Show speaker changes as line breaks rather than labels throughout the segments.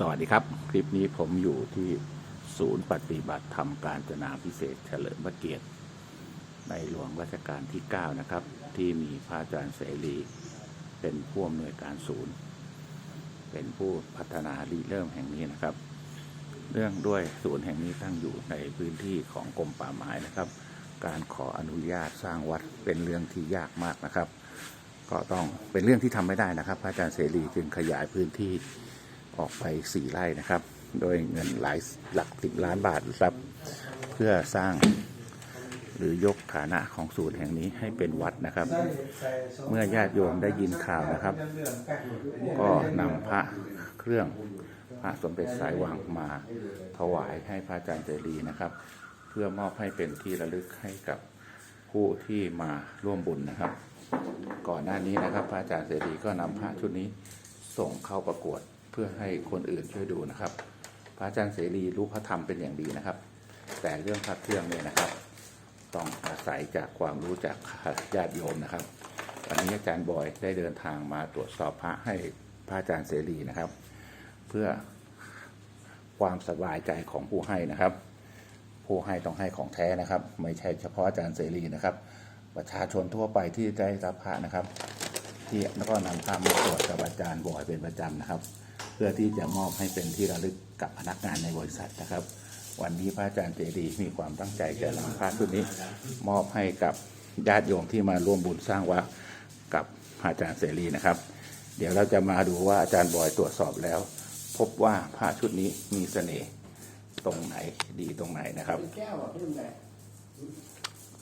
สวัสดีครับ คลิปนี้ผมอยู่ที่ศูนย์ปฏิบัติธรรมการจนาพิเศษเฉลิมพระเกียรติ ในหลวงรัชกาลที่ 9 นะครับ ที่มีพระอาจารย์เสรี เป็นผู้อำนวยการศูนย์ เป็นผู้พัฒนาริเริ่มแห่งนี้นะครับ เรื่องด้วยศูนย์แห่งนี้ตั้งอยู่ในพื้นที่ของกรมป่าไม้นะครับ การขออนุญาตสร้างวัดเป็นเรื่องที่ยากมากนะครับ ก็ต้องเป็นเรื่องที่ทำไม่ได้นะครับ พระอาจารย์เสรีจึงขยายพื้นที่ ออกไปสี่ไร่นะครับ โดยเงินหลายหลักสิบล้านบาทครับ เพื่อสร้างหรือยกฐานะของศูนย์แห่งนี้ให้เป็นวัดนะครับ เมื่อญาติโยมได้ยินข่าวนะครับ ก็นำพระเครื่องพระสมเด็จสายวังมาถวายให้พระอาจารย์เจรีนะครับ เพื่อมอบให้เป็นที่ระลึกให้กับผู้ที่มาร่วมบุญนะครับ ก่อนหน้านี้นะครับ พระอาจารย์เสรีก็นำพระชุดนี้ส่งเข้าประกวด พื่อให้คนอื่นช่วยดูนะครับ พระอาจารย์เสรีรู้พระธรรมเป็นอย่างดีนะครับ แต่เรื่องพระเครื่องเนี่ยนะครับ ต้องอาศัยจากความรู้จากญาติโยมนะครับวันนี้อาจารย์บอยได้เดินทางมาตรวจสอบพระให้พระอาจารย์เสรีนะครับ เพื่อความสบายใจของผู้ให้นะครับ ผู้ให้ต้องให้ของแท้นะครับ ไม่ใช่เฉพาะอาจารย์เสรีนะครับ ประชาชนทั่วไปที่ได้รับพระนะครับ ที่แล้วก็นำพระมาตรวจกับอาจารย์บอยเป็นประจำนะครับ เพื่อที่จะมอบให้เป็นที่ระลึกกับพนักงานในบริษัทนะครับ วันนี้พระอาจารย์เจดีมีความตั้งใจจะนำพระชุดนี้ มอบให้กับญาติโยมที่มาร่วมบุญสร้างวัดกับอาจารย์เสรีนะครับ เดี๋ยวเราจะมาดูว่าอาจารย์บอยตรวจสอบแล้ว พบว่าพระชุดนี้มีเสน่ห์ตรงไหนดีตรงไหนนะครับ
เป็นแก้วอะพี่ลุงแดง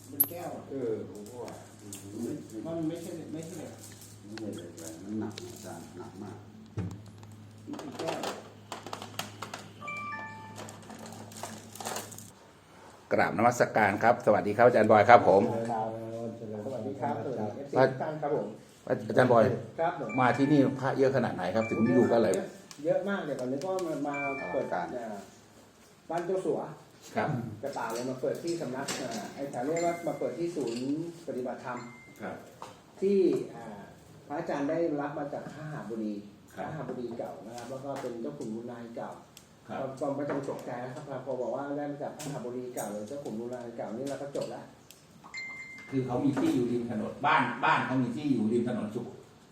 เป็นแก้ว
เออผมว่า
มันไม่ใช่ไม่ใช่
เลยมันหนักอาจารย์หนักมาก
ก้ว
กราบนมัสการครับ สวัสดีครับอาจารย์บอยครับ ผม
สวัสดีครับสวัสดีเอฟซี
พระ
ทุกท่านครับผม
อาจารย์บอย
ครับผม
มาที่นี่พระเยอะขนาดไหนครับ ถึงอยู่กันเลย
เยอะมากเดี๋ยวก่อนนี้ก็มามาเปิดการบ้านเจ้าสัว
ครับ
กระต่ายเลยมาเปิดที่สำนักอ่าไอ้แถวนี้ว่ามาเปิดที่ศูนย์ปฏิบัติธรรม
ครับ
ที่อ่าพระอาจารย์ได้รับมาจากข้าหาบุรี
ครับ
ข้าหาบุรีเก่านะครับแล้วก็เป็นเจ้าขุนมูลนายเก่า
ครับ
ก็ก็ไม่ต้องตกใจนะครับพอบอกว่าได้มาจากข้าหาบุรีเก่าเลยเจ้าขุนมูลนายเก่านี่เราก็จบแล้ว
คือเขามีที่อยู่ริมถนนบ้านบ้านเขามีที่อยู่ริมถนนสุข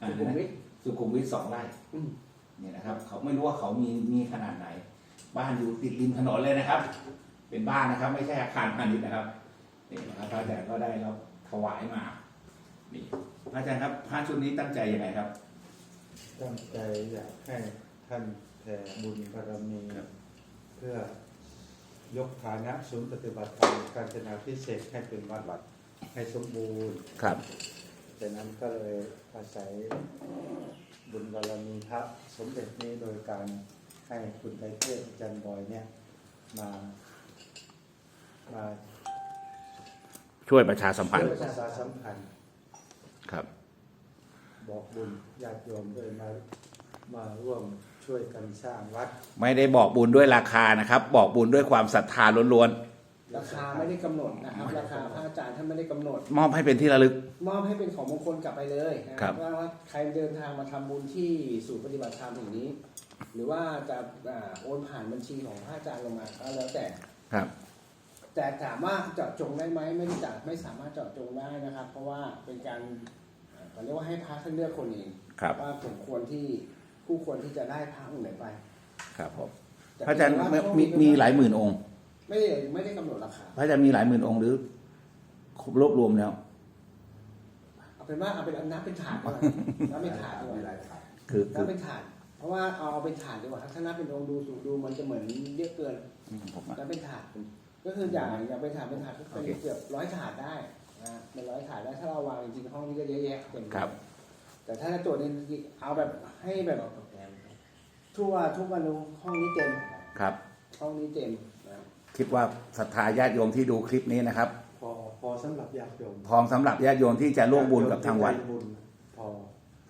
สุขุมวิท
สุขุมวิทสองไร่
อืม
เนี่ยนะครับ เขาไม่รู้ว่าเขามีมีขนาดไหน บ้านอยู่ติดริมถนนเลยนะครับ เป็นบ้านนะครับ ไม่ใช่อาคารพาณิชย์นะครับนี่นะครับพระอาจารย์ก็ได้รับถวายมานี่พระอาจารย์ครับพระชุดนี้ตั้งใจยังไงครับ
ตั้งใจอยากให้ท่านแผ่บุญบารมี
ครับ
เพื่อยกฐานะศูนย์ปฏิบัติธรรมการจนาพิเศษกให้เป็นวัดวัดให้สมบูรณ์
ครับ
ดังนั้นก็เลยอาศัยบุญบารมีพระสมเด็จนี้โดยการให้คุณไตรเทพอาจารย์บอยเนี่ยมามา
ช่วยประชาสัมพันธ์
ประชาสัมพันธ์
ครับ
บอกบุญญาติโยมด้วยมามาร่วมช่วยกันสร้างวัด
ไม่ได้บอกบุญด้วยราคานะครับ บอกบุญด้วยความศรัทธาล้วน
ราคาไม่ได้กำหนดนะครับ ราคาพระอาจารย์ท่านไม่ได้กำหนด
ๆมอบให้เป็นที่ระลึก
มอบให้เป็นของมงคลกลับไปเลยนะครับ ว่าว่าใครเดินทางมาทำบุญที่ศูนย์ปฏิบัติธรรมแห่งนี้ หรือว่าจะอ่าโอนผ่านบัญชีของพระอาจารย์ลงมาก็แล้วแต่
ครับ
แต่ถามว่าเจาะจงได้ไหมไม่ได้จัดไม่สามารถเจาะจงได้นะครับ เพราะว่าเป็นการอ่า เขาเรียกว่าให้พระท่านเลือกคนเอง
ครับ
ว่าสมควรที่ผู้ควรที่จะได้พระองค์ไหนไป
ครับผม
แต่
พระอาจารย์
ว่า
มี
ช่วง
มี
นี้
มีหลายหมื่นองค์
ไม่ได้ไม่ได้กำหนดราคา
พระอาจารย์มีหลายหมื่นองค์หรือรวบรวมแล้ว
เอาเป็นว่าเอาเป็นนับเป็นถาดดีกว่านับเป็นถาดดีกว่า
มีหลายถาด
คือคื
นั
อบ
เป็นถาดเพราะว่าเอาเอาเป็นถาดดีกว่าถ้านับเป็นองค์ดูสูดูมันจะเหมือนเยอะเกิน
ผมอะ
นับเป็นถาดก็คืออย่างอย่างเป็นถาดเป็นถาดก็เป็น
โอเค
เกือบร้อยถาดได้ นะเป็นร้อยถาดได้ถ้าเราวางจริงๆห้องนี้ก็เยอะแยะเต็ม
ครับ
แต่ถ้าจะโจทย์เนี่ยเอาแบบให้แบบทั่วทุกวันนู้ห้องนี้เต็ม
ครับ
ห้องนี้เต็มนะ
คิดว่าศรัทธาญาติโยมที่ดูคลิปนี้นะครับ
พอพอสำหรับญาติโยม
พร้อมสำหรับญาติโยมที่จะร่วมบุญกับทางวัด
ญติโยมที่ใจบุญพอ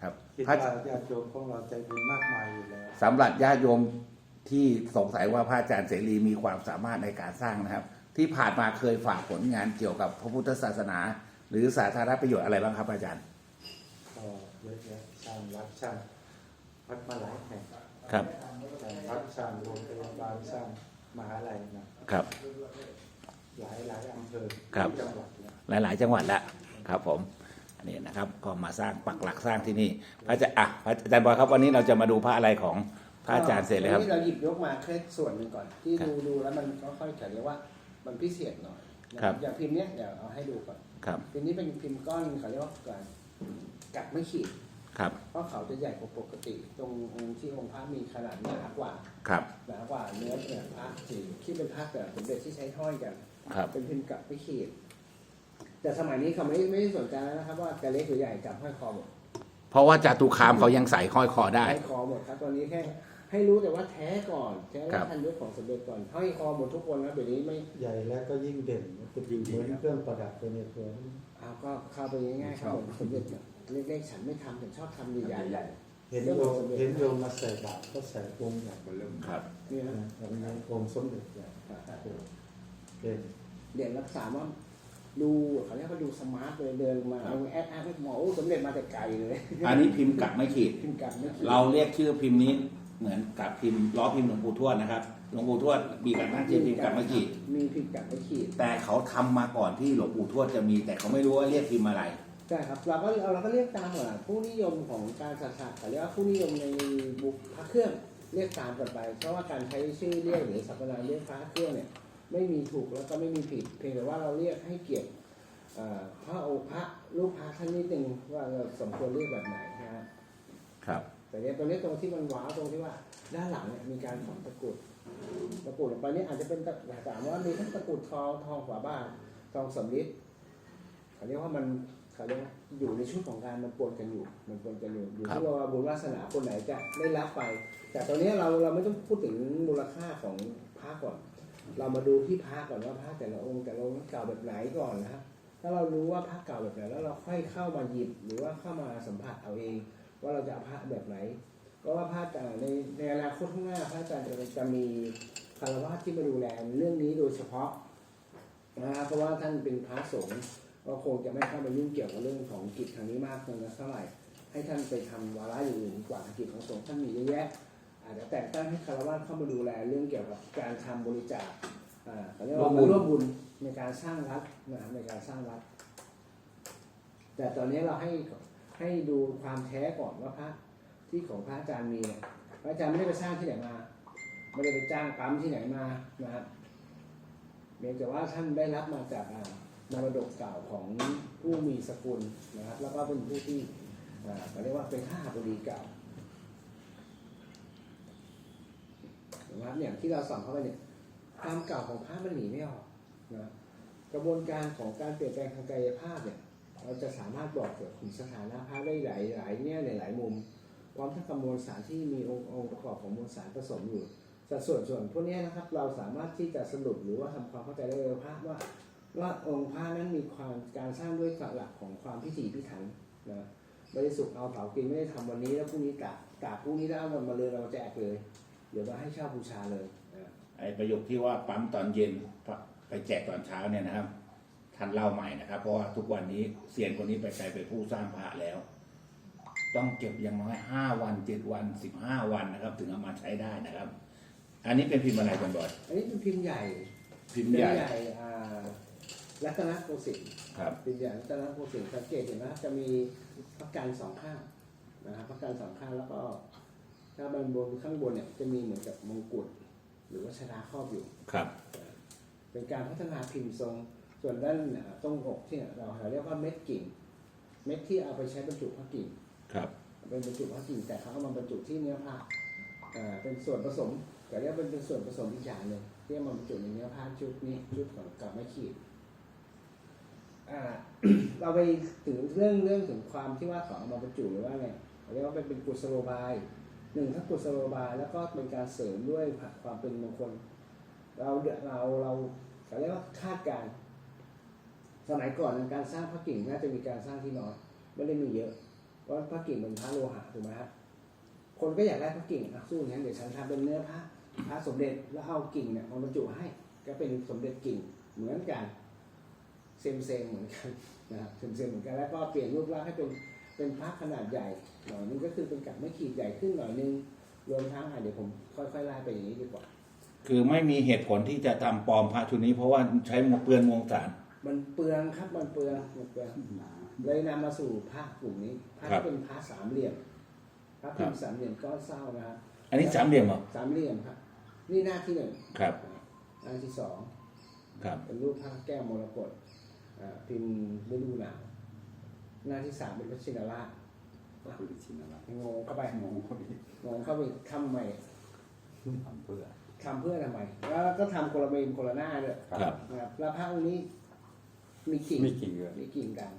ครับ
คิด
พระ
ว่าญาติโยมของเราใจบุญมากมายอยู่แล้ว
สำหรับญาติโยมที่สงสัยว่าพระอาจารย์เสรีมีความสามารถในการสร้างนะครับ ที่ผ่านมาเคยฝากผลงานเกี่ยวกับพระพุทธศาสนา หรือสาธารณประโยชน์อะไรบ้างครับอาจารย์
ก็เยอะแยะสร้างวัดสร้างวัดมาหลายแห่ง
ครับ
สร้างวัดสร้างโรงพยาบาลสร้างมหาลัยนะครับ หลายหลายอำเภอ
ครับ
จังหวัดเนี่ย
หลาย ๆ จังหวัดละครับผมอันนี้นะครับก็มาสร้างปักหลักสร้างที่นี่พระอาจารย์อะพระอาจารย์บอยครับวันนี้เราจะมาดูพระอะไรของพระอาจารย์เสร็จเลยครับ
วันนี้เราหยิบยกมาแค่ส่วนหนึ่งก่อน ที่
ครับ
ดูดูแล้วมันก็ค่อยจะเรียกว่า มันพิเศษหน่อยนะครับอย่างพิมพ์เนี้ยเดี๋ยวเอาให้ดูก่อน
ครับ
พิมพ์นี้เป็นพิมพ์ก้อนเขาเรียกว่าการกัดไม่ขีด
ครับ
เพราะเขาจะใหญ่กว่าปกติ ตรงองค์ที่องค์พระมีขนาดหนากว่า
ครับ
หนากว่าเนื้อเนี่ยพระจริงที่เป็นพระแบบสมเด็จที่ใช้ห้อยกัน
ครับ
เป็นพิมพ์กัดไม่ขีด แต่สมัยนี้เขาไม่ไม่ได้สนใจแล้วนะครับ ว่าจะเล็กหรือใหญ่จับห้อยคอหมด
เพราะว่าจาตุคามเขายังใส่ห้อยคอได้
ห้อยคอหมดครับตอนนี้แค่ ให้รู้แต่ว่าแท้ก่อนแท้
ครั
และ
บ
ทันยุคของสมเด็จก่อนห้อยคอหมดทุกคนนะเดี๋ยวนี้ไม่
ใหญ่แล้วก็ยิ่งเด่นเป็นยิ่งเหมือนเครื่องประดับไปในตัวนี่
เอาก็เข้าไปง่ายๆครับผมสมเด็จเนี่ยเล็กๆฉันไม่ทำฉันชอบทำใหญ่
ใหญ่
เห็นโยมเห็นโยมมาใส่บาตรก็ใส่องค์ใหญ่
มันเริ่ม
ครับ
ๆนี่นะ
นะแล้วในองค์สมเด็จใหญ่เด่น
เด่นรักษาว่าดูเขาเรียกว่าดูสมาร์ทเลยเดินมาเอาแอดแอดไม่หมอโอ้สมเด็จมาแต่ไกลเลย
อันนี้พิมพ์กัดไม่ขีด
พิมพ์กัดไม่ขีด
เราเรียกชื่อพิมพ์นี้ เหมือนกับพิมพ์ล้อพิมพ์หลวงปู่ทวดนะครับหลวงปู่ทวดมีการตั้งชื่อพิมพ์กัดไม่ขีด
มีพิมพ์กัดไม่ขีด
แต่เขาทำมาก่อนที่หลวงปู่ทวดจะมี แต่เขาไม่รู้ว่าเรียกพิมพ์อะไร
ใช่ครับเราก็เราก็เรียกตามหลักผู้นิยมของการศาสนาเขาเรียกว่าผู้นิยมในบุคพระเครื่องเรียกตามกันไป เพราะว่าการใช้ชื่อเรียกหรือสรรพนามเรียกพระเครื่องเนี่ยไม่มีถูกแล้วก็ไม่มีผิด เพียงแต่ว่าเราเรียกให้เกียรติเอ่อพระองค์พระรูปพระท่านนิดนึงว่าเราสมควรเรียกแบบไหนนะครับ
ครับ
แต่เนี้ยตรงนี้ตรงที่มันหวาตรงที่ว่า ด้านหลังเนี่ยมีการฝังตะกรุดตะกรุดลงไปนี่อาจจะเป็นตะถามว่ามีทั้งตะกรุดทองทองฝาบ้านทองสำริดเขาเรียกว่ามันเขาเรียกว่าอยู่ในชุดของการมันปนกันอยู่ มันปนกันอยู่อยู่ที่ว่าบุญวาสนาคนไหนจะได้รับไป แต่ตอนนี้เราเราไม่ต้องพูดถึงมูลค่าของพระก่อน เรามาดูที่พระก่อนว่าพระแต่ละองค์แต่ละองค์เก่าแบบไหนก่อนนะครับถ้าเรารู้ว่าพระเก่าแบบไหนแล้วเราค่อยเข้ามาหยิบหรือว่าเข้ามาสัมผัสเอาเอง ว่าเราจะเอาพระแบบไหนเพราะว่าพระอาจารย์ในในอนาคตข้างหน้าพระอาจารย์จะจะมีคารวะที่มาดูแลเรื่องนี้โดยเฉพาะนะครับเพราะว่าท่านเป็นพระสงฆ์ก็คงจะไม่เข้ามายุ่งเกี่ยวกับเรื่องของกิจทางนี้มากนักเท่าไหร่ให้ท่านไปทำวาระอย่างอื่นกว่ากิจของสงฆ์ท่านมีเยอะแยะอาจจะแต่งตั้งให้คารวะเข้ามาดูแลเรื่องเกี่ยวกับการทำบริจาคอ่าเขาเรียกว่ามาร่วมบุญในการสร้างวัดนะครับในการสร้างวัด แต่ตอนนี้เราให้ ให้ดูความแท้ก่อนว่าพระที่ของพระอาจารย์มีเนี่ยพระอาจารย์ไม่ได้ไปสร้างที่ไหนมาไม่ได้ไปจ้างปั๊มที่ไหนมานะครับเพียงแต่ว่าท่านได้รับมาจากมรดกเก่าของผู้มีสกุลนะครับ แล้วก็เป็นผู้ที่อ่าเขาเรียกว่าเป็นข้าบดีเก่านะครับอย่างที่เราส่องเข้าไปเนี่ยความเก่าของพระมันหนีไม่ออกนะกระบวนการของการเปลี่ยนแปลงทางกายภาพเนี่ย เราจะสามารถบอกเกี่ยวกับสถานะพระได้หลายหลายแง่หลายๆมุมพร้อมทั้งกับมวลสารที่มีองค์งประกอบของมวลสารผสมอยู่สัดส่วนส่วนพวกนี้นะครับเราสามารถที่จะสรุปหรือว่าทำความเข้าใจได้เลยพระว่าว่าองค์พระนั้นมีความการสร้างด้วยหลักของความพิถีพิถันนะไม่ได้สุกเอาเผากินไม่ได้ทำวันนี้แล้วพรุ่งนี้กะกะพรุ่งนี้แล้ววันมาเลยเราแจกเลยเดี๋ยวมาให้เช่าบูชาเลย
ไอ้ประโยคที่ว่าปั๊มตอนเย็นไปแจกตอนเช้าเนี่ยนะครับ ท่านเล่าใหม่นะครับ เพราะว่าทุกวันนี้เซียนคนนี้ไปกลายเป็นผู้สร้างพระแล้ว ต้องเก็บอย่างน้อยห้าวันเจ็ดวันสิบห้าวันนะครับ ถึงเอามาใช้ได้นะครับ อันนี้เป็นพิมพ์อะไรกันบ่อย
อันนี้เป็นพิมพ์ใหญ่
พิมพ์ใหญ่
อ่ารัตนโกสินทร์
ครับ
เป็นอย่างรัตนโกสินทร์สังเกตเห็นนะจะมีพระกันสองข้างนะครับพระกันสองข้างแล้วก็ ถ้าบนบนข้างบนเนี่ยจะมีเหมือนกับมงกุฎหรือว่าชดาครอบอยู่
ครับ
เป็นการพัฒนาพิมพ์ทรง ส่วนด้านอ่าตรงอกที่เราเรียกว่าเม็ดกิ่ง เม็ดที่เอาไปใช้บรรจุพระกิ่ง
ครับ
เป็นบรรจุพระกิ่งแต่เขาเอามาบรรจุที่เนื้อผ้าอ่าเป็นส่วนผสมแต่เรียกว่าเป็นเป็นส่วนผสมอีกอย่างหนึ่งที่เอามาบรรจุในเนื้อผ้าชุดนี้ชุดของกับไม้ขีดอ่าเราไปถึงเรื่องเรื่องถึงความที่ว่าเขาเอามาบรรจุหรือว่าไงเรียกว่าเป็นเป็นกุศโลบายหนึ่งทั้งกุศโลบายแล้วก็เป็นการเสริมด้วยความเป็นมงคล เราเดเราเราเขาเรียกว่าคาดการณ์ สมัยก่อนการสร้างพระกิ่งน่าจะมีการสร้างที่น้อยไม่ได้มีเยอะ เพราะพระกิ่งเป็นพระโลหะถูกไหมครับคนก็อยากได้พระกิ่งอะสู้งั้นเดี๋ยวฉันทำเป็นเนื้อพระพระสมเด็จแล้วเอากิ่งเนี่ยมาบรรจุให้ก็เป็นสมเด็จกิ่งเหมือนกันเซมเซมเหมือนกันนะครับเซมเซมเหมือนกันแล้วก็เปลี่ยนรูปร่างให้เป็นเป็นพระขนาดใหญ่หน่อยนึงก็คือเป็นกับไม่ขีดใหญ่ขึ้นหน่อยนึงรวมทั้งอะเดี๋ยวผมค่อยๆไล่ไปอย่างนี้ดีกว่า
คือไม่มีเหตุผลที่จะทำปลอมพระชุดนี้เพราะว่าใช้เปลือนมวลสาร
มันเปลืองครับมันเปลืองมันเปลือง
หนา
เลยนำมาสู่พระกลุ่มนี้พระ
ครั
ที่
บ
เป็นพระสามเหลี่ยมพระพิม
ครั
พ์
บ
สามเหลี่ยมก้อนเศร้านะครับ
อันนี้สามเหลี่ยมเหรอ
สามเหลี่ยมครับ นี่หน้าที่หนึ่ง
ครับ
หน้าที่สอง
ครับ
เป็นรูปพระแก้วมรกตอ่าพิมพ์ฤดูหนาวหน้าที่สามเป็นพระชินราช
ก็คือชินอะไร
งงเข้าไป
งงคนนี้
งงเข้าไปทำใหม่
ทำเพื่อ
ทำเพื่อทำไมแล้วก็ทำคนละเมนคนละหน้าด้วย
ครับ
นะครับแล้วพระองค์นี้ มีกิ่ง
ไม่จริงเลย
มีกิ่งกัน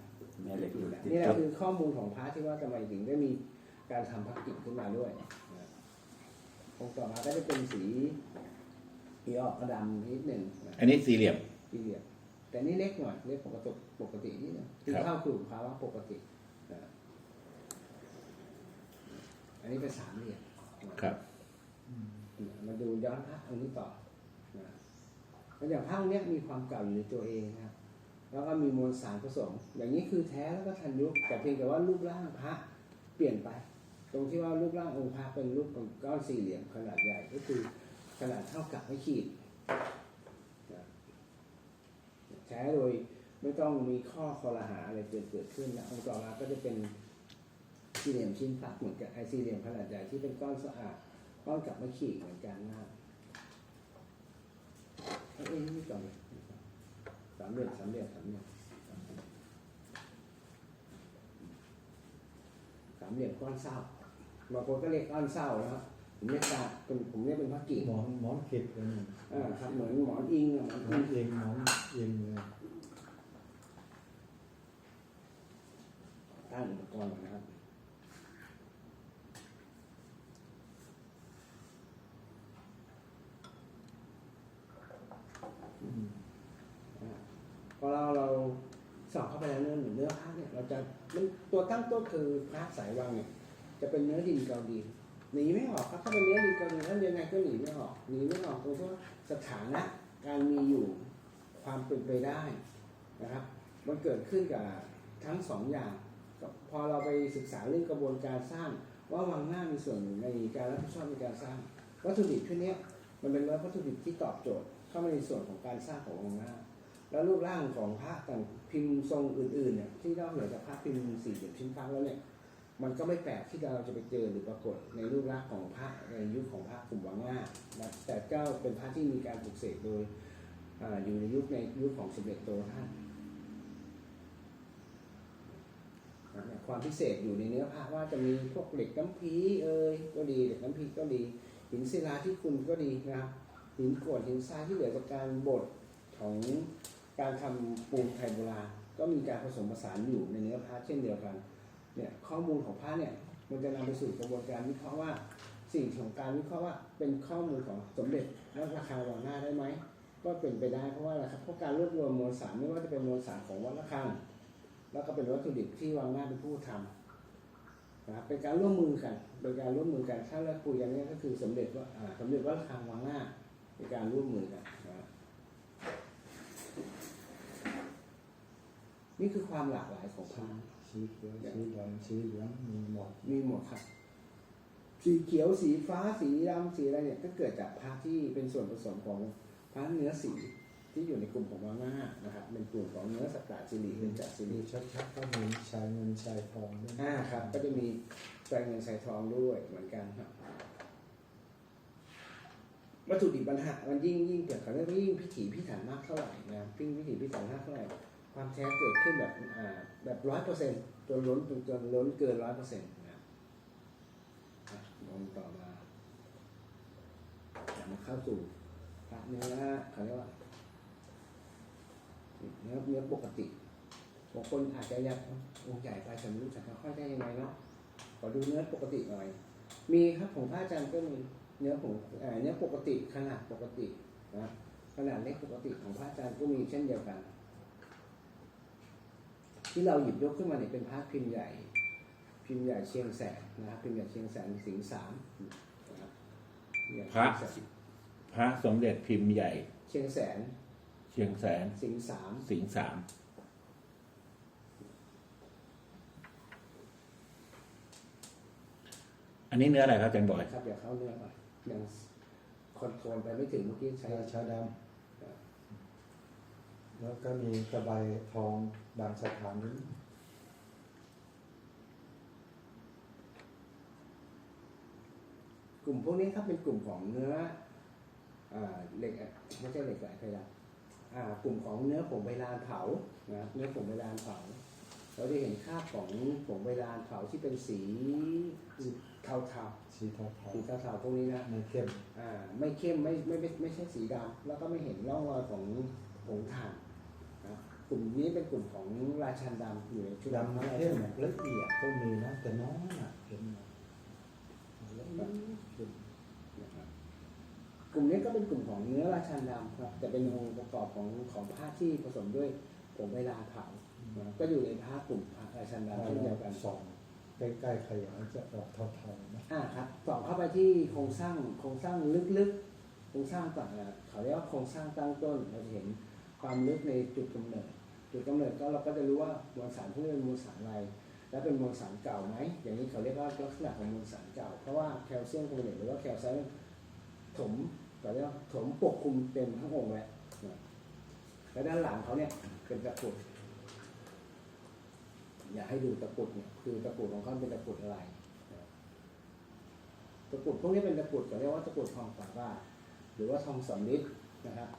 แม่เหล็กอยู่ติด
นี่แหละคือข้อมูลของพระที่ว่าทำไมถึงได้มีการทำพระกิ่งขึ้นมาด้วยนะครับองค์ต่อมาก็จะเป็นสีสีออกกระดำนิดหนึ่งนะ
อันนี้สี่เหลี่ยม
สี่เหลี่ยมแต่นี่เล็กหน่อยเล็กปกติปกตินิดนึงคือ
ครับ
เข้ากลุ่มภาวะปกตินะอันนี้เป็นสามเหลี่ยมนะครับมาดูย้อนพระองค์นี้ต่อนะแล้วอย่างพระองค์เนี้ยมีความเก่าอยู่ในตัวเองนะครับ แล้วก็มีมวลสารผสม อย่างนี้คือแท้แล้วก็ทันยุคแต่เพียงแต่ว่ารูปร่างพระเปลี่ยนไป ตรงที่ว่ารูปร่างองค์พระเป็นรูปของก้อนสี่เหลี่ยมขนาดใหญ่ก็คือขนาดเท่ากับไม่ขีดแท้โดยไม่ต้องมีข้อคอรหาอะไรเกิดเกิดขึ้นนะองค์ต่อมาก็จะเป็นสี่เหลี่ยมชิ้นฟักเหมือนกับไอสี่เหลี่ยมขนาดใหญ่ที่เป็นก้อนสะอาดก้อนกับไม่ขีดเหมือนกันนะครับเอ้ยนี่ก่อนเลยามเหลี่ยมสามเหลี่ยมสามเหลี่ยมสามเหลี่ยมก้อนเศร้าบางคนก็เรียกก้อนเศร้านะครับผมเรียกตาเป็นผมเรียกเป็นพระกิ่ง
หมอนหมอนเข็ดเลยนี่
อ่าครับเหมือนหมอนอิงอะหมอน
หม
อิ
องนเองหมอนเองเลย
ตั้งอุปกรณ์ก่อนนะครับ พอเราเราสอบเข้าไปแล้วเนื้อหนึ่งเนื้อพระเนี่ยเรา จะมันตัวตั้งต้นคือพระสายวังเนี่ยจะเป็นเนื้อดินเกาดีหนีไม่ออกครับถ้าเป็นเนื้อดินเกาดีแล้วยังไงก็หนีไม่ออกหนีไม่ออกตรงที่ว่าสถานะการมีอยู่ความเป็นไปได้นะครับ มันเกิดขึ้นกับทั้งสองอย่างพอเราไปศึกษาเรื่องกระบวนการสร้าง ว่าวังหน้ามีส่วนในการรับผิดชอบในการสร้าง วัตถุดิบชุดนี้มันเป็นวัตถุดิบที่ตอบโจทย์เข้ามาในส่วนของการสร้างของวังหน้า แล้วรูปร่างของพระต่างพิมพ์ทรงอื่นๆเนี่ยที่นอกเหนือจากพระพิมพ์สี่เหลี่ยมชิ้นฟ้าแล้วเนี่ยมันก็ไม่แปลกที่เราจะไปเจอหรือปรากฏในรูปลักษณ์ของพระในยุคของพระกลุ่มวังหน้านะแต่ก็เป็นพระที่มีการปลุกเสกโดยออยู่ในยุคในยุคของสมเด็จโตท่านความพิเศษอยู่ในเนื้อพระว่าจะมีพวกเหล็กน้ำพีเอ่ยก็ดีเหล็กน้ำพีก็ดี หินศิลาที่คุณก็ดีนะครับหินกรวดหินทรายที่เหลือจากการบดของ การทำปูนไทยโบราณก็มีการผสมผสานอยู่ในเนื้อพระเช่นเดียวกันเนี่ยข้อมูลของพระเนี่ยมันจะนำไปสู่กระบวนการวิเคราะห์ว่า สิ่งของการวิเคราะห์ว่าเป็นข้อมูลของสมเด็จแล้วราคาวางหน้าได้ไหมก็เป็นไปได้เพราะว่าอะไรครับเพราะการรวบรวมมวลสารไม่ว่าจะเป็นมวลสารของวัดระฆังแล้วก็เป็นวัตถุดิบที่วางหน้าเป็นผู้ทำนะครับเป็นการร่วมมือกันเป็นการร่วมมือกันถ้าเราคุยกันนี่ก็คือสมเด็จว่าอ่าสมเด็จวัดระฆังวางหน้าเป็นการร่วมมือกัน นะครับนี่คือความหลากหลายของพระ
สีเขียวสีดำสีเหลืองมีหมด
มีหมดครับ สีเขียวสีฟ้าสีดำสีอะไรเนี่ยก็เกิดจากพระที่เป็นส่วนผสมของพระเนื้อสีที่อยู่ในกลุ่มของวาง่านะครับเป็นกลุ่มของเนื้อสักกะสิริเป็นจักสิ
มี
ริ
ชัดๆก็มีชายเงินชายทองด้วย
อ่าครับ ก็จะมีแปลงเงินใส่ทองด้วยเหมือนกันครับวัตถุดิบมันหามันยิ่งยิ่งเกิดเขาเรียกว่ายิ่งพิถีพิถันมากเท่าไหร่นะยิ่งพิถีพิถันมากเท่าไหร่ ความแท้เกิดขึ้นแบบแบบร้อยเปอร์เซ็นต์จนล้นจนจนล้นเกินร้อยเปอร์เซ็นต์นะครับอะลงต่อมาจะมาเข้าสู่พระเนื้อเขาเรียกว่าเนื้อเนื้อปกติบางคนอาจจะอยากองค์ใหญ่ไปฉันไม่รู้จะค่อยได้ยังไงเนาะขอดูเนื้อปกติหน่อย มีครับของพระอาจารย์ก็มีเนื้อของเอ่อเนื้อปกติขนาดปกตินะขนาดเล็กปกติของพระอาจารย์ก็มีเช่นเดียวกัน ที่เราหยิบยกขึ้นมาเนี่ยเป็นพระพิมพ์ใหญ่ พิมพ์ใหญ่เชียงแสนนะครับพิมพ์ใหญ่เชียงแสนสิงห์สามนะครับพิมพ์ใหญ่
พระ
เชียงแสน
พระสมเด็จพิมพ์ใหญ่
เชียงแสน
เชียงแสน
สิงห์สาม
สิงห์สามออันนี้เนื้ออะไรครับอาจารย์บอย
ครับอย่าเข้าเนื้อไปยังคอนโทรลไปไม่ถึงเมื่อกี้ใช้
ชาชาดำ แล้วก็มีตะไบทองบางสถานนี้
กลุ่มพวกนี้ครับเป็นกลุ่มของเนื้ออ่าเหล็กอะไม่ใช่เหล็กไหลไฟดำอ่ากลุ่มของเนื้อผงใบลานเผานะเนื้อผงใบลานเผา เราจะเห็นคราบของผงใบลานเผาที่เป็นสีเทา
สีเทา
ๆสีเทาๆพวกนี้นะ
ๆในเข้ม
อ่าไม่เข้มไม่ไม่ไม่ไม่ใช่สีดำแล้วก็ไม่เห็นร่องรอยของผงถ่านนะ กลุ่มนี้เป็นกลุ่มของราชันดำอยู่ในชุด
ดำ
รา
เข้
ชั
ม
นดำ
ละเอียดก็มีนะแต่น้อยอะเห็นไหมแล้วก็เข้ม
นะครับกลุ่มนี้ก็เป็นกลุ่มของเนื้อราชันดำครับ แต่เป็นองค์ประกอบของของผ้าที่ผสมด้วยผงใบลาเผานะก็อยู่ในผ้ากลุ่มราชัน
ถ้า
ดำเช่นเดียว
เรา
กัน
ส่องใกล้ๆขยายจะออกเทาๆนะ
อ่าครับส่องเข้าไปที่โครงสร้างโครงสร้างลึกๆโครงสร้างต่างๆเขาเรียกว่าโครงสร้างตั้งต้นเราจะเห็น ความลึกในจุดกำเนิด จุดกำเนิดก็เราก็จะรู้ว่ามวลสารพวกนี้เป็นมวลสารอะไร และเป็นมวลสารเก่าไหม อย่างนี้เขาเรียกว่าลักษณะของมวลสารเก่า เพราะว่าแคลเซียมคาร์บอเนตหรือว่าแคลไซต์ถมเขาเรียกว่าถมปกคลุมเต็มทั้งองค์แล้วและด้านหลังเขาเนี่ยเป็นตะกุดอยากให้ดูตะกุดเนี่ยคือตะกุดของเขาเป็นตะกุดอะไรตะกุดพวกนี้เป็นตะกุดเขาเรียกว่าตะกุดทองฝาบ้าหรือว่าทองสำริดนะครับ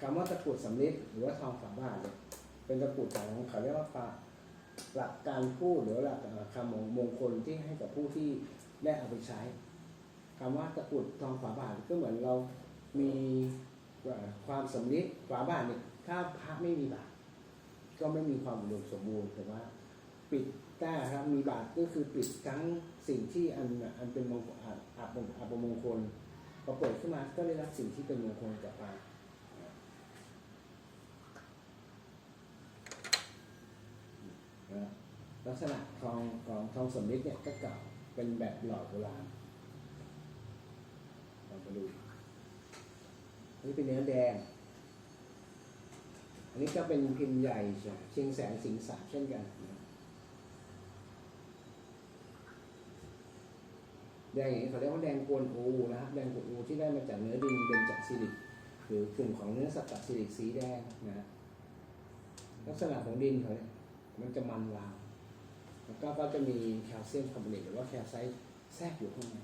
คำว่าตะกรุดสำริดหรือว่าทองฝาบาทเนี่ยเป็นตะกรุดของเขาเรียกว่าปาหลักการพูดหรือหลักคำมงคลที่ให้กับผู้ที่ได้เอาไปใช้คำว่าตะกรุดทองฝาบาทก็เหมือนเรามีความสำลิดฝาบาทเนี่ยถ้าพระไม่มีบาทก็ไม่มีความอุดมสมบูรณ์แต่ว่า ปิดแต่ครับมีบาทก็คือปิดทั้งสิ่งที่อันอันเป็นมงคลอับอับอับมงคลพอเปิดขึ้นมาก็ได้รับสิ่งที่เป็นมงคลกลับมา นะลักษณะทองของทองสำริดเนี่ยก็เก่าเป็นแบบหล่อโบราณลองมาดูอันนี้เป็นเนื้อแดง อันนี้ก็เป็นพิมพ์ใหญ่เชียงแสนสิงสาเช่นกัน แดงอย่างนี้เขาเรียกว่าแดงกวนอูนะครับ แดงกวนอูที่ได้มาจากเนื้อดินเบญจสิริหรือกลุ่มของเนื้อสัตตสิริสีแดงนะฮะลักษณะของดินเขาเนี่ย มันจะมันวาวแล้วก็ก็จะมีแคลเซียมคาร์บอเนตหรือว่าแคลไซต์แทรกอยู่ข้างใน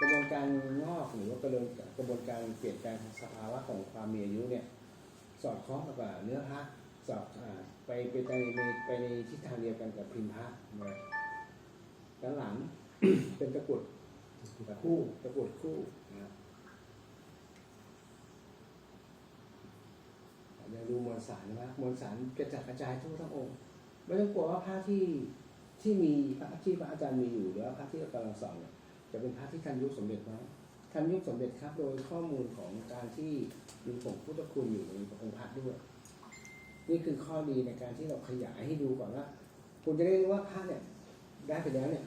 กระบวนการงอกหรือว่ากระบวนกระบวนการเปลี่ยนแปลงของสภาวะของความมีอายุเนี่ยสอดคล้องกับเนื้อพระสอดไปไปในในไปในทิศทางเดียวกันกับพิมพ์พระนะด้านหลังเป็นตะกุดคู่ตะกุดคู่นะเดี๋ยวดูมวลสารนะครับมวลสารกระจัดกระจายทั่วทั้งองค์ ไม่ต้องกลัวว่าพระที่ที่มีพระที่พระอาจารย์มีอยู่หรือว่าพระที่เรากำลังสอนเนี่ยจะเป็นพระที่ทันยุคสมเด็จไหมทันยุคสมเด็จครับ โดยข้อมูลของการที่มีผงพุทธคุณอยู่ในองค์พระด้วยนี่คือข้อดีในการที่เราขยายให้ดูก่อนว่าคุณจะได้รู้ว่าพระเนี่ย ได้ไปแล้วเนี่ย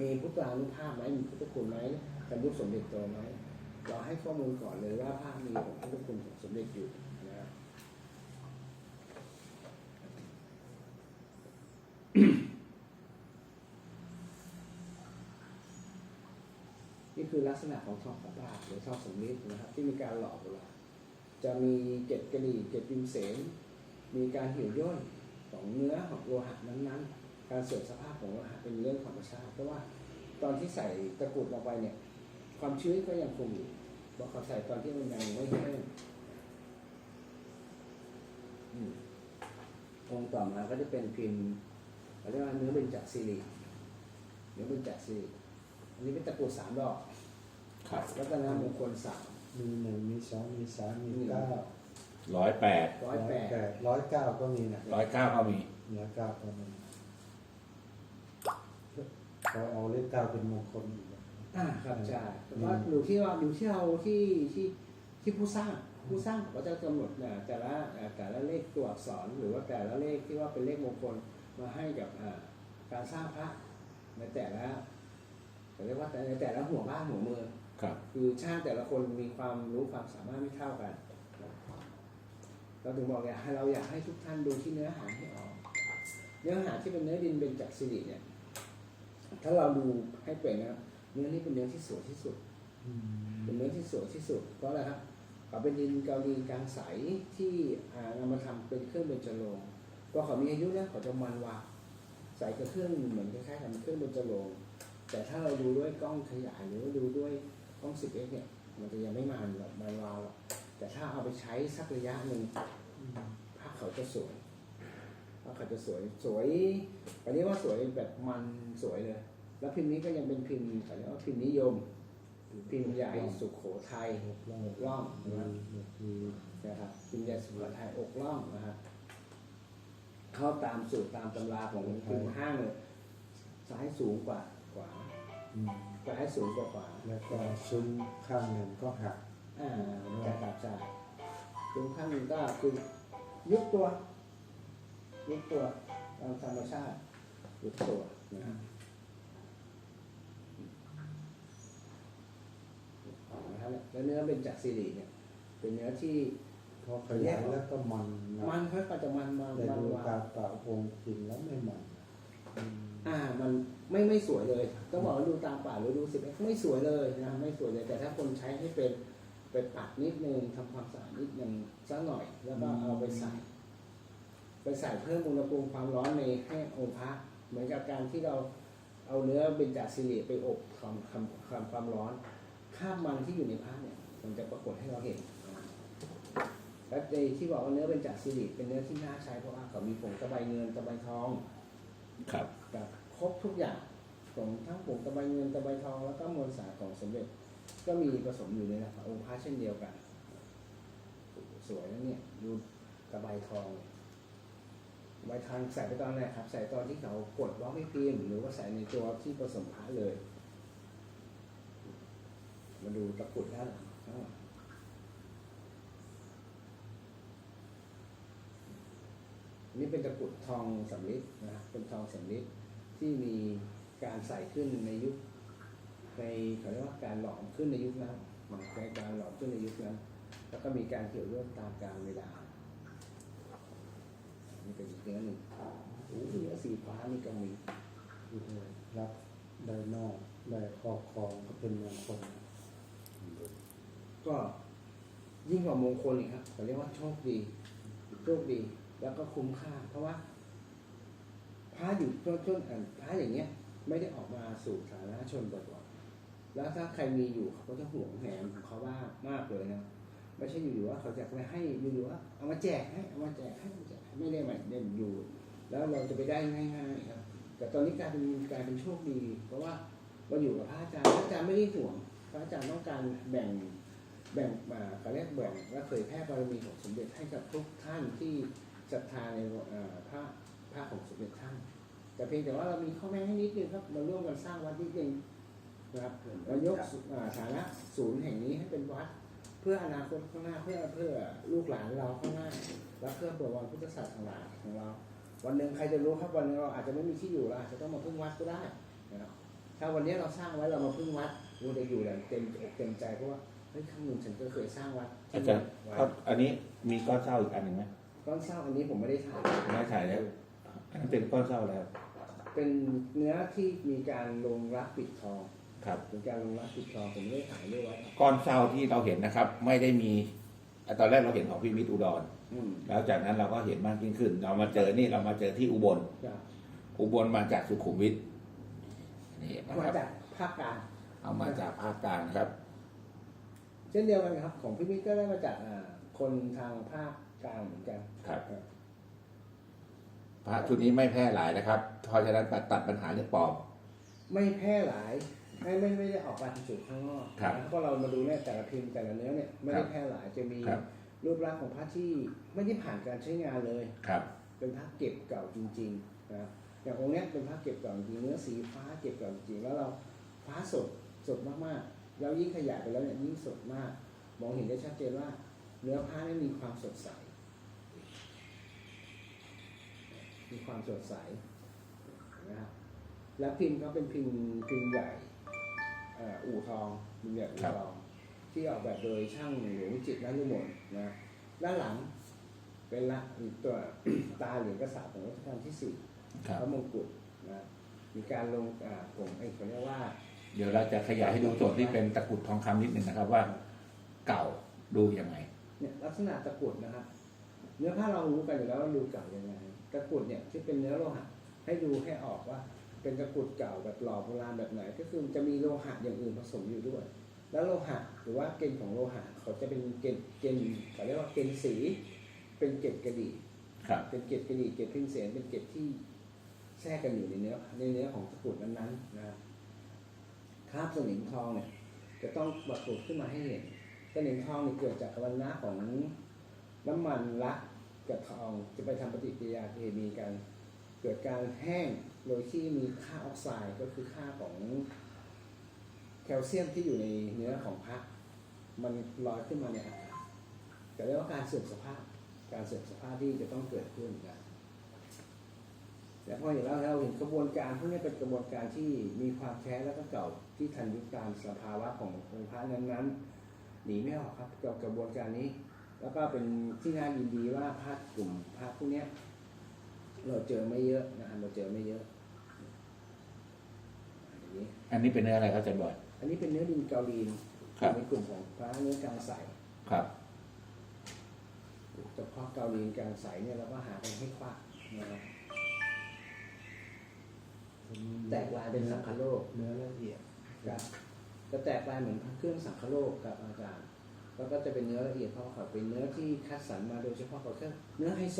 มีพุทธานุภาพไหมมีพุทธคุณไหมทันยุคสมเด็จโตไหมเราให้ข้อมูลก่อนเลยว่าพระมีองพุทธคุณของสมเด็จอยู่ นี่คือลักษณะของทองฝาบาทหรือทองสำริดนะครับ ที่มีการหล่อโบราณจะมีเกล็ดกระดี่เกล็ดพิมเสนมีการเหี่ยวย่นของเนื้อของโลหะนั้นๆ การเสื่อมสภาพของโลหะเป็นเรื่องธรรมชาติเพราะว่าตอนที่ใส่ตะกรุดลงไปเนี่ย ความชื้นก็ยังคงอยู่เพราะเขาใส่ตอนที่มันยังไม่แห้งองค์ต่อมาก็จะเป็นพิมพ์เรียกว่าเนื้อเบญจศิริเนื้อเบญจศิริอั นนี้เป็นตะกรุดสามดอก
ครับ
แล้วก็น้ำมงคลสาม
มีหนึ่งมีสองมีสามมีเก้า
ร้อยแปด
ร้อยแปด
ร้อยเก้าก็มีนะ
ร้อยเก้าก็มี
เหนือเก้าก็มีเราเอาเลขเก้าเป็นมงคลอีกนะ
อ่าครับใช่แต่ว่าอยู่ที่ว่าอยู่ที่เราที่ที่ที่ผู้สร้างผู้สร้างเขาก็จะกำหนดนะแต่ละอ่าแต่ละเลขตัวอักษรหรือว่าแต่ละเลขที่ว่าเป็นเลขมงคลมาให้กับอ่าการสร้างพระในแต่ละ เขาเรียกว่าแต่ในแต่ละหัวบ้านหัวเมือง
ครับ
คือช่างแต่ละคนมีความรู้ความสามารถไม่เท่ากันเราถึงบอกอยากให้เราอยากให้ทุกท่านดูที่เนื้อหาให้ออก เนื้อหาที่เป็นเนื้อดินเป็นจักรสิริเนี่ย ถ้าเราดูให้เป็นนะครับเนื้อนี้เป็นเนื้อที่สวยที่สุดเป็นเนื้อที่สวยที่สุด เพราะอะไรครับเขาเป็นดินเกาหลีกลางใสที่อ่านำมาทำเป็นเครื่องเบญจรงค์พอเขามีอายุแล้วเขาจะมันวาวใส่กับเครื่องเหมือนคล้ายๆกับเครื่องเบญจรงค์ แต่ถ้าเราดูด้วยกล้องขยายหรือว่าดูด้วยกล้อง 10x เนี่ย มันจะยังไม่มันแบบมันวาวหรอกแต่ถ้าเอาไปใช้สักระยะหนึ่งภาพเขาจะสวยภาพเขาจะสวยสวยอันนี้ว่าสวยแบบมันสวยเลย แล้วพิมพ์นี้ก็ยังเป็นพิมพ์เขาเรียกว่าพิมพ์นิยม พิมพ์ใหญ่สุขโขทัย
อง
ร่องนะครับนะครับพิมพ์ใหญ่สุขโขทัยอกร่องนะครับเข้าตามสูตรตามตำราของพิมพ์ห้างเลยซ้ายสูงกว่า ขวา
อืม
ซ้ายสูงกว่าขวา
แล้วก็ซุ้มข้างหนึ่งก็หัก
อ่าจากกาบจ่ายตรงข้างหนึ่งก็คือยุบตัวยุบตัวตามธรรมชาติยุบตัวนะครับนะครับแล้วเนื้อเป็นจากซีรีเนี่ย เป็นเนื้อที่
พอขยายแล้วก็มันนะ
มันค่อยๆจะมันมัน
แต่
มัน
ดู
วา
ตาวเปล่าองค์จริงแล้วไม่มัน อืม
อ่า มันไม่ไม่สวยเลยต้องบอกว่าดูตามป่าหรือดูสิบไม่สวยเลยนะไม่สวยเลย แต่ถ้าคนใช้ให้เป็นไปปัดนิดนึงทำความสะอาดนิดนึงสักหน่อย แล้วก็เอาไปใส่ ไปใส่เพิ่มอุณหภูมิความร้อนในให้องค์พระเหมือนกับการที่เราเอาเนื้อเบญจสิริไปอบความความความความร้อนคราบมันที่อยู่ในพระเนี่ย มันจะปรากฏให้เราเห็นนะและในที่บอกว่าเนื้อเบญจสิริเป็นเนื้อที่น่าใช้เพราะว่าเขามีผงตะไบเงินตะไบทอง
ครับ
แบบครบทุกอย่างของทั้งผงตะไบเงินตะไบทองแล้วก็มวลสารของสมเด็จ ก็มีผสมอยู่ในนะองค์พระเช่นเดียวกัน สวยนะเนี่ยดูตะไบทองใบทางใส่ไปตอนไหนครับ ใส่ตอนที่เขากดบล็อกให้พิมพ์หรือว่าใส่ในตัวที่ผสมพระเลย มาดูตะกุดด้านหลังข้างหลังอั นนี่เป็นตะกุดทองสำริดนะเป็นทองสำริดที่มีการใส่ขึ้นในยุคในเขาเรียกว่าการหลอมขึ้นในยุคนั้นในการหลอมขึ้นในยุคนั้น แล้วก็มีการเกี่ยวเรื่องตามการเวลานี่เป็นอีกเนื้อหนึ่งโอ้เนื้อสีฟ้านี่ก็มี
ที่ได้รับได้นอกได้ครอบครองก็เป็นมงคล
ก็ยิ่งกว่ามงคลอีกครับเขาเรียกว่าโชคดีโชคดี แล้วก็คุ้มค่า เพราะว่าพระอยู่ต้นต้นอันพระอย่างเงี้ย ไม่ได้ออกมาสู่สาธารณชนบ่อยๆแล้วถ้าใครมีอยู่เขาก็จะห่วงแหนของเขาว่ามากเลยนะไม่ใช่อยู่ๆว่าเขาจะไปให้อยู่ๆว่าเอามาแจกให้เอามาแจกให้เอามาแจกไม่ได้มาเด่นอยู่ แล้วเราจะไปได้ง่ายๆครับแต่ตอนนี้กลายเป็นกลายเป็นโชคดี เพราะว่าเราอยู่กับพระอาจารย์พระอาจารย์ไม่ได้ห่วงพระอาจารย์ต้องการแบ่งแบ่งมาเขาเรียกแบ่งและเผยแพร่บารมีของสมเด็จให้กับทุกท่านที่ ศรัทธาในเอ่อพระพระของสมเด็จท่านแต่เพียงแต่ว่าเรามีข้อแม้ให้นิดนึงครับเราร่วมกันสร้างวัดนิดนึงนะครับเรายกอ่าฐานะศูนย์แห่งนี้ให้เป็นวัด เพื่ออนาคตข้างหน้าเพื่อเพื่อลูกหลานเราข้างหน้าและเพื่อเปิดวันพุทธศาสนาของเรา วันหนึ่งใครจะรู้ครับวันหนึงเราอาจจะไม่มีที่อยู่เราอาจจะต้องมาพึ่งวัดก็ได้นะครับถ้าวันนี้เราสร้างไว้เรามาพึ่งวัดเราจะอยู่อย่างเต็มอกเต็มใจเพราะว่าเฮ้ยครั้งหนึ่งฉันก็เคยสร้างวัด
อาจารย์
ไว้
ครับอันนี้มีก้อนเศร้าอีกอันหนึ่งไหม
ก้อนเศร้าอันนี้ผมไม่ได้ถ่าย
ไม่ได้ถ่ายแล้วอันนั้นเป็นก้อนเศร้าแล้ว
เป็นเนื้อที่มีการลงรักปิดทอง
ครับ
เป็นการลงรักปิดทองผมไม่ได้ถ่ายด้วยไว้
ก้อนเศร้าที่เราเห็นนะครับ ไม่ได้มีตอนแรกเราเห็นของพี่มิตรอุดร
อืม
แล้วจากนั้นเราก็เห็นมากยิ่งขึ้น เรามาเจอนี่เรามาเจอที่อุบล
ครับ
อุบลมาจากสุขุมวิทนี่นะ
มา
ครับ
จากภาคกลาง
เอามาจากภาคกลางนะครับ
เช่นเดียวกันครับ ของพี่มิตรก็ได้มาจากอ่า คนทางภาคกลางเหมือนกัน
ครับ พระชุดนี้ไม่แพร่หลายนะครับเพราะฉะนั้นตัดปัญหาเรื่องปลอม
ไม่แพร่หลายไม่ไม่ไม่ได้ออกมาสู่ข้างนอก
ครับ
นะเพราะเรามาดูเนี่ยแต่ละพิมพ์แต่ละเนื้อเนี่ยไม่ได้
ครับ
แพร่หลายจะมี
ครับ
รูปลักษณ์ของพระที่ไม่ได้ผ่านการใช้งานเลย
ครับ
เป็นพระเก็บเก่าจริงๆนะครับอย่างองค์เนี้ยเป็นพระเก็บเก่าจริงเนื้อสีฟ้าเก็บเก่าจริงแล้วเราฟ้าสดสดมากๆแล้วยิ่งขยายไปแล้วเนี่ยยิ่งสดมาก มองเห็นได้ชัดเจนว่า เนื้อผ้าเนี่ยมีความสดใส มีความสดใสนะครับแล้วพิมพ์ก็เป็นพิมพ์พิมพ์ใหญ่เอ่ออู่ทองพิมพ์ใหญ่อู่ทอง ที่ออกแบบโดยช่างหลวงวิจิตรนันุมนนะด้านหลังเป็นละตัวตาเหรียญกษัตริย์ของรัชกาลที่สี่
ครับ
พระมงกุฎนะมีการลงอ่าผมไอ้เขาเรียกว่า
เดี๋ยวเราจะขยายให้ดูส่วนที่เป็นตะกรุดทองคำนิดหนึ่งนะครับว่า เก่าดูยังไง
เนี่ยลักษณะตะกรุดนะครับเนื้อผ้าเรารู้กันอยู่แล้วว่าดูเก่ายังไงตะกรุดเนี่ยที่เป็นเนื้อโลหะให้ดูให้ออกว่า เป็นตะกรุดเก่าแบบหล่อโบราณแบบไหน ก็คือมันจะมีโลหะอย่างอื่นผสมอยู่ด้วย แล้วโลหะหรือว่าเกณฑ์ของโลหะเขาจะเป็นเกณฑ์เกณฑ์เขาเรียกว่าเกณฑ์สี เป็นเกล็ดกระดิ่ง
ครับ
เป็นเกล็ดกระดิ่งเกล็ดพิมพ์เสียนเป็นเกล็ดที่แทรกกันอยู่ในเนื้อในเนื้อของตะกรุดนั้นๆนะครับคราบสนิมทองเนี่ยจะต้องปรากฏขึ้นมาให้เห็น สนิมทองนี่เกิดจากวันนะของน้ำมันละกับทองจะไปทำปฏิกิริยาเคมีกัน เกิดการแห้งโดยที่มีค่าออกไซด์ก็คือค่าของแคลเซียมที่อยู่ในเนื้อของพระมันลอยขึ้นมาในอากาศแต่เรียกว่าการเสื่อมสภาพ การเสื่อมสภาพที่จะต้องเกิดขึ้นนะแต่พอเห็นแล้วเราเห็นกระบวนการพวกนี้เป็นกระบวนการที่มีความแท้และก็เก่าที่ทันยุคตามสภาวะขององค์พระนั้นๆ หนีไม่ออกครับกับกระบวนการนี้ แล้วก็เป็นที่น่ายินดีว่าพระกลุ่มพระพวกเนี้ยเราเจอไม่เยอะนะครับเราเจอไม่เยอะอย่างนี้
อันนี้เป็นเนื้ออะไรครับอาจารย์บอย
อันนี้เป็นเนื้อดินเกาลีน
ครับ
ในกลุ่มของพระเนื้อกลางใส
ครับ
เฉพาะเกาลีนกลางใสเนี่ยเราก็หากันให้ควักนะครับแตกลายเป็นสังคโลก
เนื้อละเอียด
ครับ จะแตกลายเหมือนพระเครื่องสังคโลกกับอาจารย์ แล้วก็จะเป็นเนื้อละเอียดเพราะเขาเป็นเนื้อที่คัดสรรมาโดยเฉพาะกับเครื่องเนื้อไฮโซ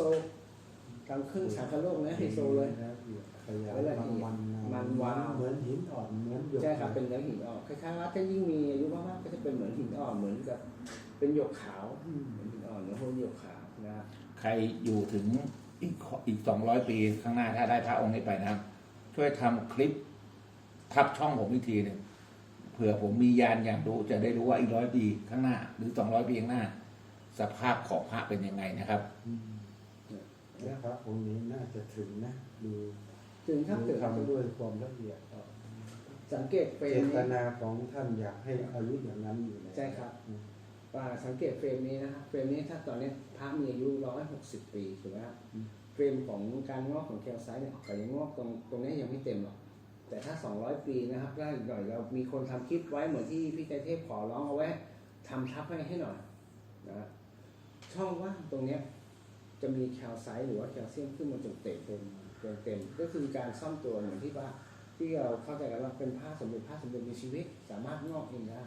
ทำเครื่องสังคโลกเนื้อไฮโซเลย
นื้อละเอียดขยาย
เนื้อละเอียด
มันๆ
มันวาว
เหมือนหินอ่อนเหมือนหยก
ใช่ครับเป็นเนื้อหินอ่อนคล้ายๆว่าถ้ายิ่งมีอายุมากๆก็จะเป็นเหมือนหินอ่อนเหมือนกับ เป็นหยกขาว
อืม
เหมือนหินอ่อนเนื้อพวกหยกขาวนะครับ
ใครอยู่ถึงอีกอีกสองร้อยปีข้างหน้าถ้าได้พระองค์นี้ไปนะครับช่วยทำคลิปทับช่องผมอีกทีหนึ่งเผื่อผมมียานอยากดูจะได้รู้ว่าอีกร้อยปีข้างหน้า หรือสองร้อยปีข้างหน้า สภาพของพระเป็นยังไงนะครับ
อืมนะครับองค์นี้น่าจะถึงนะดู
ถึงถ้าเกิด
ทำด้วยความละเอียดอ่อน
สังเกตเฟร
เจ
ม
ต
นี้
นาของท่านอยากให้อายุอย่างนั้นอยู่แล้ว
ใช่ครับ
อืม
ว่าสังเกตเฟรมนี้นะครับเฟรมนี้ถ้าตอนนี้พระมีอายุร้อยหกสิบปีถูกไหมครับเฟรมของการงอกของแคลไซต์เนี่ยก็ยังงอกตรงตรงนี้ยังไม่เต็มหรอก แต่ถ้า 200 ปีนะครับได้หน่อยเรามีคนทำคลิปไว้เหมือนที่พี่ใจเทพขอร้องเอาไว้ทำทับให้ให้หน่อยนะช่องว่างตรงเนี้ยจะมีแคลไซต์หรือว่าแคลเซียมขึ้นมาจนเต็มเต็มเต็มก็คือการซ่อมตัวเหมือนที่ว่าที่เราเข้าใจกันว่าเป็นผ้าสมบูรณ์ผ้าสมบูรณ์มีชีวิต สามารถงอกเองได้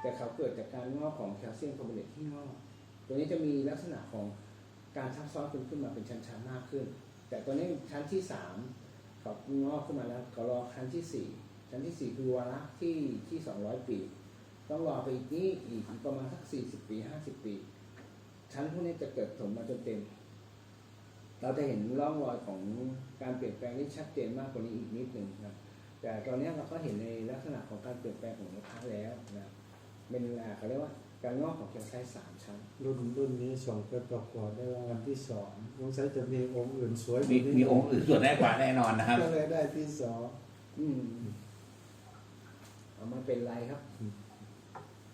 แต่เขาเกิดจากการงอกของแคลเซียมคาร์บอเนตที่งอกตัวนี้จะมีลักษณะของการซับซ้อนขึ้นมาเป็นชั้นๆมากขึ้น แต่ตัวนี้ชั้นที่สาม กับงอกขึ้นมาแล้วก็รอครั้งที่สี่ครั้งที่สี่คือวาระที่ที่สองร้อยปี ต้องรอไปอีกนี้อีกประมาณสักสี่สิบปีห้าสิบปี ชั้นพวกนี้จะเกิดถมมาจนเต็ม เราจะเห็นร่องรอยของการเปลี่ยนแปลงที่ชัดเจนมากกว่านี้อีกนิดหนึ่งครับ แต่ตอนนี้เราก็เห็นในลักษณะของการเปลี่ยนแปลงของนราคาแล้วนะเป็นอะไรเขาเรียกว่า การงอกของแคลไซต์สามชั้น
รุ่นรุ่นนี้ส่งไปประกวดได้รางวัลที่สองสงสัยจะมีองค์อื่นสวยก
มี
ว่านี้
มีองค์อื่นส่วนแน่กว่าแน่นอนนะครับ
ก็เลยได้ที่สอง
อืมเอามาเป็นไรครับ
อืม